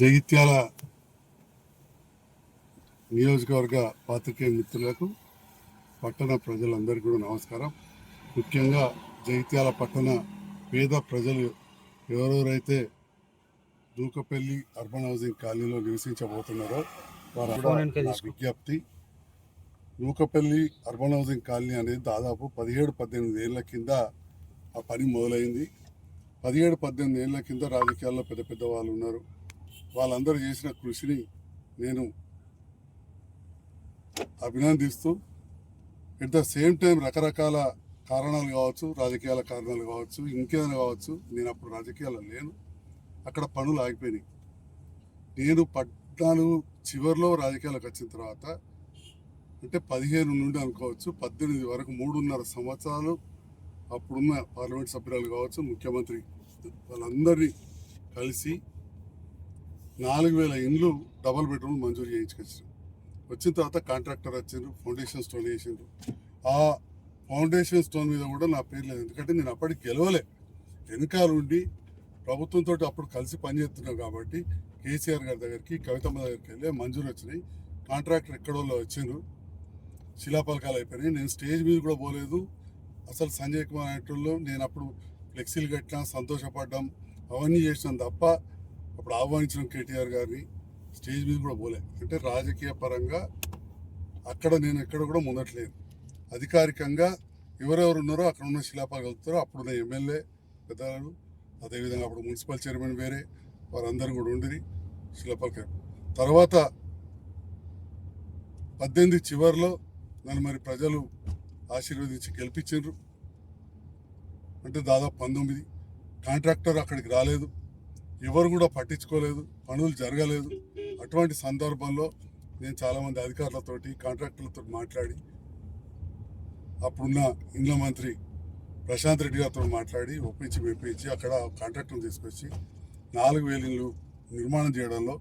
జగిత్యాల నియోజకవర్గ పాత్రికేయ మిత్రులకు పట్టణ ప్రజలందరికీ కూడా నమస్కారం. ముఖ్యంగా జగిత్యాల పట్టణ పేద ప్రజలు ఎవరెవరైతే దూకపల్లి అర్బన్ హౌసింగ్ కాలనీలో నివసించబోతున్నారో వారు. విజ్ఞప్తి నూకపల్లి అర్బన్ హౌసింగ్ కాలనీ అనేది దాదాపు పదిహేడు పద్దెనిమిది ఏళ్ళ కింద ఆ పని మొదలైంది. పదిహేడు పద్దెనిమిది ఏళ్ళ కింద రాజకీయాల్లో పెద్ద పెద్ద వాళ్ళు ఉన్నారు. వాళ్ళందరూ చేసిన కృషిని నేను అభినందిస్తూ ఎట్ ద సేమ్ టైం రకరకాల కారణాలు కావచ్చు రాజకీయాల కారణాలు కావచ్చు ఇంకేదైనా కావచ్చు నేను అప్పుడు రాజకీయాల్లో లేను. అక్కడ పనులు ఆగిపోయినాయి. నేను పద్నాలుగు చివరిలో రాజకీయాలకు వచ్చిన తర్వాత అంటే పదిహేను నుండి అనుకోవచ్చు పద్దెనిమిది వరకు మూడున్నర సంవత్సరాలు అప్పుడున్న పార్లమెంట్ సభ్యురాలు కావచ్చు ముఖ్యమంత్రి వాళ్ళందరినీ కలిసి నాలుగు వేల ఇండ్లు డబల్ బెడ్రూమ్ మంజూరు చేయించుకొచ్చారు. వచ్చిన తర్వాత కాంట్రాక్టర్ వచ్చారు ఫౌండేషన్ స్టోన్ వేసిండ్రు. ఆ ఫౌండేషన్ స్టోన్ మీద కూడా నా పేరు లేదు. ఎందుకంటే నేను అప్పటికి గెలవలే. వెనకాల ఉండి ప్రభుత్వంతో అప్పుడు కలిసి పనిచేస్తున్నాం కాబట్టి కేసీఆర్ గారి దగ్గరికి కవితమ్మ దగ్గరికి వెళ్ళి మంజూరు వచ్చినాయి. కాంట్రాక్టర్ ఎక్కడోళ్ళు వచ్చిండ్రు. శిలాపలకాలు అయిపోయినాయి. నేను స్టేజ్ మీద కూడా పోలేదు. అసలు సంజయ్ కుమార్ అనేటోళ్ళు నేను అప్పుడు ఫ్లెక్సీలు కట్టినా సంతోషపడ్డాం. అవన్నీ చేసినాం తప్ప అప్పుడు ఆహ్వానించిన కేటీఆర్ గారిని స్టేజ్ మీద కూడా పోలే. అంటే రాజకీయ పరంగా అక్కడ నేను ఎక్కడ కూడా ముందట్లేదు అధికారికంగా ఎవరెవరు ఉన్నారో అక్కడ ఉన్న శిలాపాలు కలుపుతారో అప్పుడున్న ఎమ్మెల్యే పెద్దలు అదేవిధంగా అప్పుడు మున్సిపల్ చైర్మన్ వేరే వారందరూ కూడా ఉండి శిలాపాలు తర్వాత పద్దెనిమిది చివరిలో నన్ను మరి ప్రజలు ఆశీర్వదించి గెలిపించారు అంటే దాదాపు పంతొమ్మిది. కాంట్రాక్టర్ అక్కడికి రాలేదు. ఎవరు కూడా పట్టించుకోలేదు పనులు జరగలేదు. అటువంటి సందర్భంలో నేను చాలామంది అధికారులతోటి కాంట్రాక్టర్లతో మాట్లాడి అప్పుడున్న ఇండ్ల మంత్రి ప్రశాంత్ రెడ్డి గారితో మాట్లాడి ఒప్పించి మెప్పించి అక్కడ కాంట్రాక్టర్ని తీసుకొచ్చి నాలుగు వేలు ఇళ్ళు నిర్మాణం చేయడంలో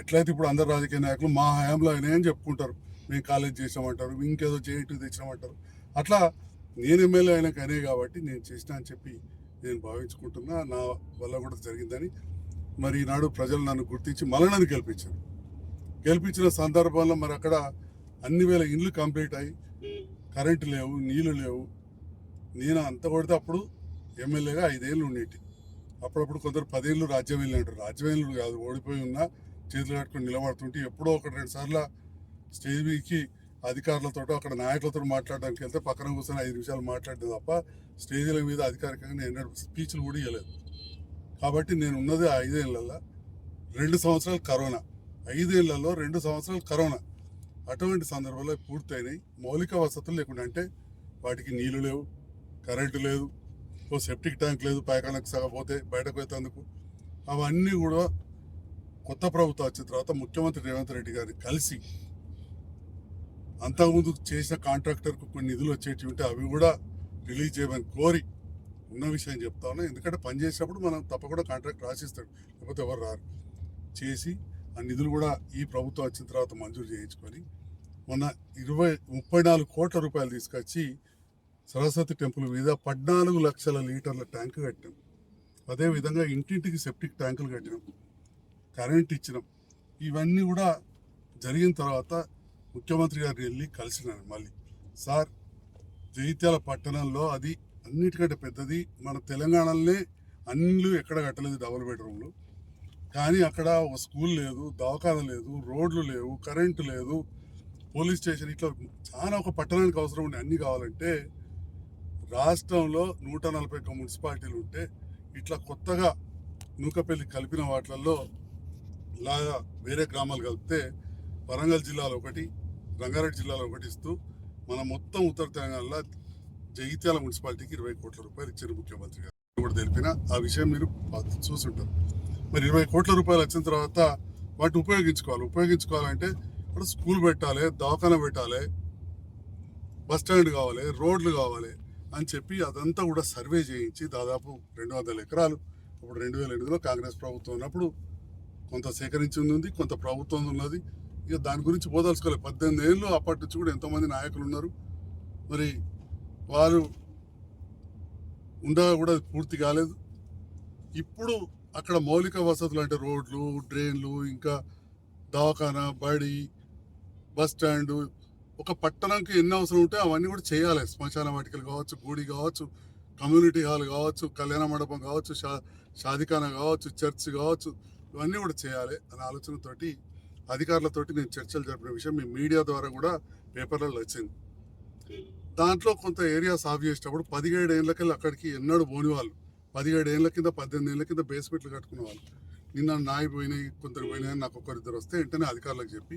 ఎట్లయితే ఇప్పుడు అందరు రాజకీయ నాయకులు మా హయాంలో అయినాయని చెప్పుకుంటారు. మేము కాలేజ్ చేసామంటారు ఇంకేదో చేయటం తెచ్చినామంటారు. అట్లా నేను ఎమ్మెల్యే అయినా కానీ కాబట్టి నేను చేసిన అని చెప్పి నేను భావించుకుంటున్నా. నా వల్ల కూడా జరిగిందని మరి ఈనాడు ప్రజలు నన్ను గుర్తించి మళ్ళీ నన్ను గెలిపించారు. గెలిపించిన సందర్భంలో మరి అక్కడ అన్ని వేల ఇండ్లు కంప్లీట్ అయ్యి కరెంటు లేవు నీళ్ళు లేవు. నేను అంత కొడితే అప్పుడు ఎమ్మెల్యేగా ఐదేళ్ళు ఉండేటి. అప్పుడప్పుడు కొందరు పదేళ్ళు రాజ్యం వెళ్ళినట్టు. రాజ్యం వెళ్ళినట్టు కాదు ఓడిపోయి ఉన్నా చేతులు కట్టుకొని నిలబడుతుంటే ఎప్పుడో ఒకటి రెండు సార్లు స్టేజ్ మీదకి అధికారులతో అక్కడ నాయకులతో మాట్లాడడానికి వెళ్తే పక్కన కూర్చొని ఐదు నిమిషాలు మాట్లాడితే తప్ప స్టేజీల మీద అధికారికంగా నేను స్పీచ్లు కూడా ఇవ్వలేదు. కాబట్టి నేను ఉన్నది ఆ ఐదేళ్ళలో రెండు సంవత్సరాలు కరోనా. ఐదేళ్ళలో రెండు సంవత్సరాలు కరోనా. అటువంటి సందర్భంలో పూర్తయినాయి. మౌలిక వసతులు లేకుండా అంటే వాటికి నీళ్ళు లేవు కరెంటు లేదు ఓ సెప్టిక్ ట్యాంక్ లేదు పైకాలకు సగపోతే బయటకు పోయేందుకు. అవన్నీ కూడా కొత్త ప్రభుత్వం వచ్చిన తర్వాత ముఖ్యమంత్రి రేవంత్ రెడ్డి గారిని కలిసి అంతకుముందు చేసిన కాంట్రాక్టర్కు కొన్ని నిధులు వచ్చేటివి ఉంటే అవి కూడా రిలీజ్ చేయమని కోరి ఉన్న విషయం చెప్తా ఉన్నా. ఎందుకంటే పని చేసినప్పుడు మనం తప్పకుండా కాంట్రాక్ట్ రాసిస్తాడు. లేకపోతే ఎవరు రారు. చేసి ఆ నిధులు కూడా ఈ ప్రభుత్వం వచ్చిన తర్వాత మంజూరు చేయించుకొని మొన్న ఇరవై ముప్పై నాలుగు కోట్ల రూపాయలు తీసుకొచ్చి సరస్వతి టెంపుల్ మీద పద్నాలుగు లక్షల లీటర్ల ట్యాంకు కట్టినాం. అదేవిధంగా ఇంటింటికి సెప్టిక్ ట్యాంకులు కట్టినాం. కరెంట్ ఇచ్చినాం. ఇవన్నీ కూడా జరిగిన తర్వాత ముఖ్యమంత్రి గారిని వెళ్ళి కలిసినాను మళ్ళీ. సార్ జగిత్యాల పట్టణంలో అది అన్నిటికంటే పెద్దది మన తెలంగాణలోనే అన్నిలు ఎక్కడ కట్టలేదు డబుల్ బెడ్రూమ్లు. కానీ అక్కడ ఒక స్కూల్ లేదు దవాఖాన లేదు రోడ్లు లేవు కరెంటు లేదు పోలీస్ స్టేషన్ ఇట్లా చాలా ఒక పట్టణానికి అవసరం ఉండే అన్ని కావాలంటే రాష్ట్రంలో నూట నలభై ఒక్క మున్సిపాలిటీలు ఉంటే ఇట్లా కొత్తగా నూకపల్లి కలిపిన వాటిల్లో ఇలాగా వేరే గ్రామాలు కలిపితే వరంగల్ జిల్లాలో ఒకటి రంగారెడ్డి జిల్లాలో ఒకటి ఇస్తూ మన మొత్తం ఉత్తర తెలంగాణలో జగిత్యాల మున్సిపాలిటీకి ఇరవై కోట్ల రూపాయలు ఇచ్చారు ముఖ్యమంత్రి గారు. కూడా తెలిపిన ఆ విషయం మీరు చూసుంటారు మరి ఇరవై కోట్ల రూపాయలు వచ్చిన తర్వాత వాటిని ఉపయోగించుకోవాలి. ఉపయోగించుకోవాలంటే ఇప్పుడు స్కూల్ పెట్టాలి దవాఖాన పెట్టాలి బస్టాండ్ కావాలి రోడ్లు కావాలి అని చెప్పి అదంతా కూడా సర్వే చేయించి దాదాపు రెండు వందల ఎకరాలు ఇప్పుడు రెండు వేల ఎనిమిదిలో కాంగ్రెస్ ప్రభుత్వం ఉన్నప్పుడు కొంత సేకరించింది ఉంది కొంత ప్రభుత్వం ఉన్నది. ఇక దాని గురించి పోదలుచుకోలేదు పద్దెనిమిది ఏళ్ళు అప్పటి నుంచి కూడా ఎంతోమంది నాయకులు ఉన్నారు. మరి వారు ఉండగా కూడా పూర్తి కాలేదు. ఇప్పుడు అక్కడ మౌలిక వసతులు అంటే రోడ్లు డ్రైన్లు ఇంకా దవాఖానా బడి బస్ స్టాండ్ ఒక పట్టణంకి ఎన్ని అవసరం ఉంటే అవన్నీ కూడా చేయాలి. శ్మశాన వాటికలు కావచ్చు గుడి కావచ్చు కమ్యూనిటీ హాల్ కావచ్చు కళ్యాణ మండపం కావచ్చు షా షాదిఖానా కావచ్చు చర్చ్ కావచ్చు ఇవన్నీ కూడా చేయాలి అనే ఆలోచనతోటి అధికారులతోటి నేను చర్చలు జరిపిన విషయం మీ మీడియా ద్వారా కూడా పేపర్లలో వచ్చింది. దాంట్లో కొంత ఏరియా సాఫ్ చేసేటప్పుడు పదిహేడు ఏళ్ళకెళ్ళి అక్కడికి ఎన్నడూ పోని వాళ్ళు. పదిహేడు ఏళ్ళ కింద పద్దెనిమిది ఏళ్ళ కింద బేస్మెంట్లు కట్టుకునే వాళ్ళు. నిన్న నాయి పోయినాయి కొందరు పోయినాయి నాకు ఒకరిద్దరు వస్తే వెంటనే అధికారులకు చెప్పి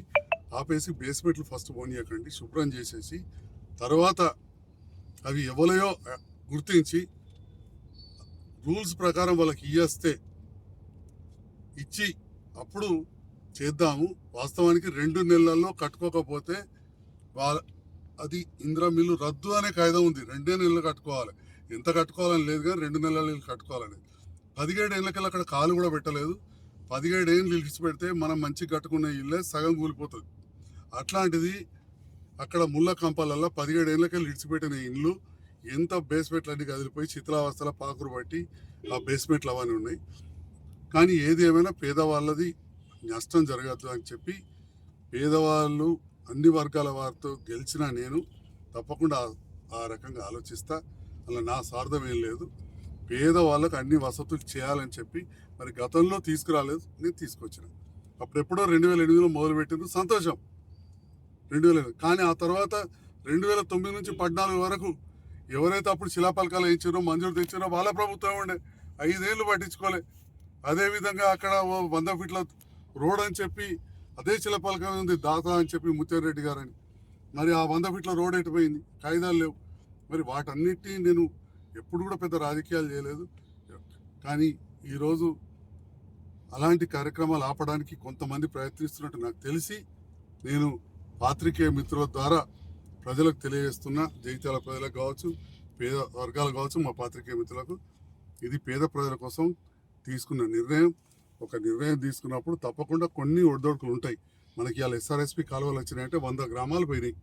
ఆపేసి బేస్మెంట్లు ఫస్ట్ పోనీయకండి శుభ్రం చేసేసి తర్వాత అవి ఎవలయో గుర్తించి రూల్స్ ప్రకారం వాళ్ళకి ఇయ్యేస్తే ఇచ్చి అప్పుడు చేద్దాము. వాస్తవానికి రెండు నెలల్లో కట్టుకోకపోతే వాళ్ళ అది ఇందిరా మిల్లు రద్దు అనే కాయిదా ఉంది. రెండే నెలలు కట్టుకోవాలి. ఎంత కట్టుకోవాలని లేదు కానీ రెండు నెలలు కట్టుకోవాలని. పదిహేడు ఏళ్ళకెళ్ళి అక్కడ కాలు కూడా పెట్టలేదు. పదిహేడు ఏళ్ళు ఇలిచి పెడితే మనం మంచిగా కట్టుకున్న ఇల్లే సగం కూలిపోతుంది. అట్లాంటిది అక్కడ ముళ్ళ కంపాలల్లో పదిహేడు ఏళ్ళకెళ్ళి ఇడిచిపెట్టిన ఇల్లు ఎంత బేస్మెంట్లు అన్ని కదిలిపోయి చిత్రావస్థల పాకురు పట్టి ఆ బేస్మెంట్లు అవన్నీ ఉన్నాయి. కానీ ఏది ఏమైనా పేదవాళ్ళది నష్టం జరగదు అని చెప్పి పేదవాళ్ళు అన్ని వర్గాల వారితో గెలిచిన నేను తప్పకుండా ఆ- రకంగా ఆలోచిస్తా. అలా నా స్వార్థం ఏం లేదు. పేదవాళ్ళకు అన్ని వసతులు చేయాలని చెప్పి మరి గతంలో తీసుకురాలేదు నేను తీసుకొచ్చిన. అప్పుడెప్పుడో రెండు వేల ఎనిమిదిలో మొదలుపెట్టింది సంతోషం. రెండు వేల కానీ ఆ తర్వాత రెండు వేల తొమ్మిది నుంచి పద్నాలుగు వరకు ఎవరైతే అప్పుడు శిలాపలకాలు ఇచ్చారో మంజూరు తెచ్చారో వాళ్ళ ప్రభుత్వం ఉండే. ఐదేళ్ళు పట్టించుకోలే. అదేవిధంగా అక్కడ ఓ వంద ఫీట్ల రోడ్ అని చెప్పి అదే శిలాపలకం ఉంది దాత అని చెప్పి ముత్యారెడ్డి గారని. మరి ఆ వంద ఫీట్ల రోడ్ ఎటుపోయింది? కాగితాలు లేవు. మరి వాటన్నిటినీ నేను ఎప్పుడు కూడా పెద్ద రాజకీయాలు చేయలేదు. కానీ ఈరోజు అలాంటి కార్యక్రమాలు ఆపడానికి కొంతమంది ప్రయత్నిస్తున్నట్టు నాకు తెలిసి నేను పాత్రికేయ మిత్రుల ద్వారా ప్రజలకు తెలియజేస్తున్న. జగిత్యాల ప్రజలకు కావచ్చు పేద వర్గాలు కావచ్చు మా పాత్రికేయ మిత్రులకు. ఇది పేద ప్రజల కోసం తీసుకున్న నిర్ణయం. ఒక నిర్ణయం తీసుకున్నప్పుడు తప్పకుండా కొన్ని ఒడిదొడుకులు ఉంటాయి. మనకి ఇవాళ ఎస్ఆర్ఎస్పి కాలువలు వచ్చినాయంటే వంద గ్రామాలు పోయినాయి.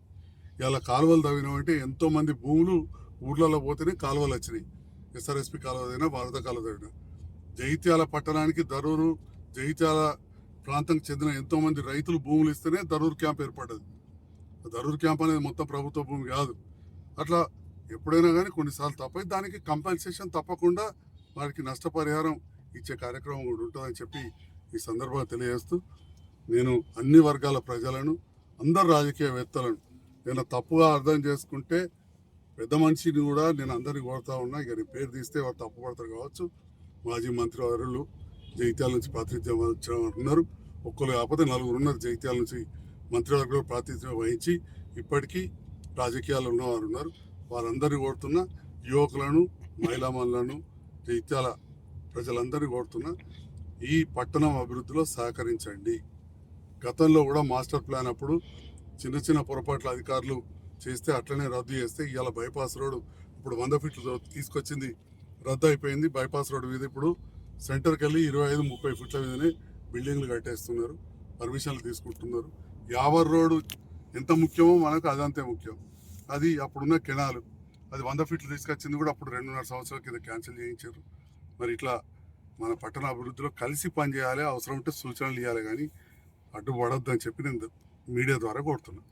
ఇవాళ కాలువలు తవ్వినామంటే ఎంతోమంది భూములు ఊర్లలో పోతేనే కాలువలు వచ్చినాయి. ఎస్ఆర్ఎస్పి కాలువ అయినా వరద కాలువ తవ్వినా. పట్టణానికి దరూరు జైత్యాల ప్రాంతానికి చెందిన ఎంతోమంది రైతులు భూములు ఇస్తేనే దరూరు క్యాంప్ ఏర్పడ్డది. ఆ దరూరు క్యాంప్ అనేది మొత్తం ప్రభుత్వ భూమి కాదు. అట్లా ఎప్పుడైనా కానీ కొన్నిసార్లు తప్ప దానికి కంపెన్సేషన్ తప్పకుండా వారికి నష్టపరిహారం ఇచ్చే కార్యక్రమం కూడా ఉంటుందని చెప్పి ఈ సందర్భంగా తెలియజేస్తూ నేను అన్ని వర్గాల ప్రజలను అందరు రాజకీయవేత్తలను నేను తప్పుగా అర్థం చేసుకుంటే పెద్ద మనిషిని కూడా నేను అందరినీ కోరుతా ఉన్నా. ఇక నేను పేరు తీస్తే వారు తప్పు పడతారు కావచ్చు. మాజీ మంత్రి వారులు జైత్యాల నుంచి ప్రాతినిధ్యం వహించిన వారు ఉన్నారు. ఒక్కరు కాకపోతే నలుగురు ఉన్నారు జైత్యాల నుంచి మంత్రివర్గంలో ప్రాతినిధ్యం వహించి ఇప్పటికీ రాజకీయాలు ఉన్నవారు ఉన్నారు. వారందరినీ కోరుతున్న యువకులను మహిళామణులను జైత్యాల ప్రజలందరినీ కోరుతున్నా ఈ పట్టణం అభివృద్ధిలో సహకరించండి. గతంలో కూడా మాస్టర్ ప్లాన్ అప్పుడు చిన్న చిన్న పొరపాట్ల అధికారులు చేస్తే అట్లనే రద్దు చేస్తే ఇవాళ బైపాస్ రోడ్ ఇప్పుడు వంద ఫీట్లు తీసుకొచ్చింది. రద్దు అయిపోయింది బైపాస్ రోడ్ మీద ఇప్పుడు సెంటర్కి వెళ్ళి ఇరవై ఐదు ముప్పై ఫీట్ల మీదనే బిల్డింగ్లు కట్టేస్తున్నారు. పర్మిషన్లు తీసుకుంటున్నారు. యావర్ రోడ్డు ఎంత ముఖ్యమో మనకు అదంతే ముఖ్యం. అది అప్పుడున్న కెనాలు. అది వంద ఫీట్లు తీసుకొచ్చింది కూడా అప్పుడు రెండున్నర సంవత్సరాల కింద క్యాన్సిల్ చేయించారు. మరి ఇట్లా మన పట్టణ అభివృద్ధిలో కలిసి పనిచేయాలి అవసరం ఉంటే సూచనలు ఇవ్వాలి కానీ అడ్డుపడొద్దని చెప్పి నేను మీడియా ద్వారా కోరుతున్నాను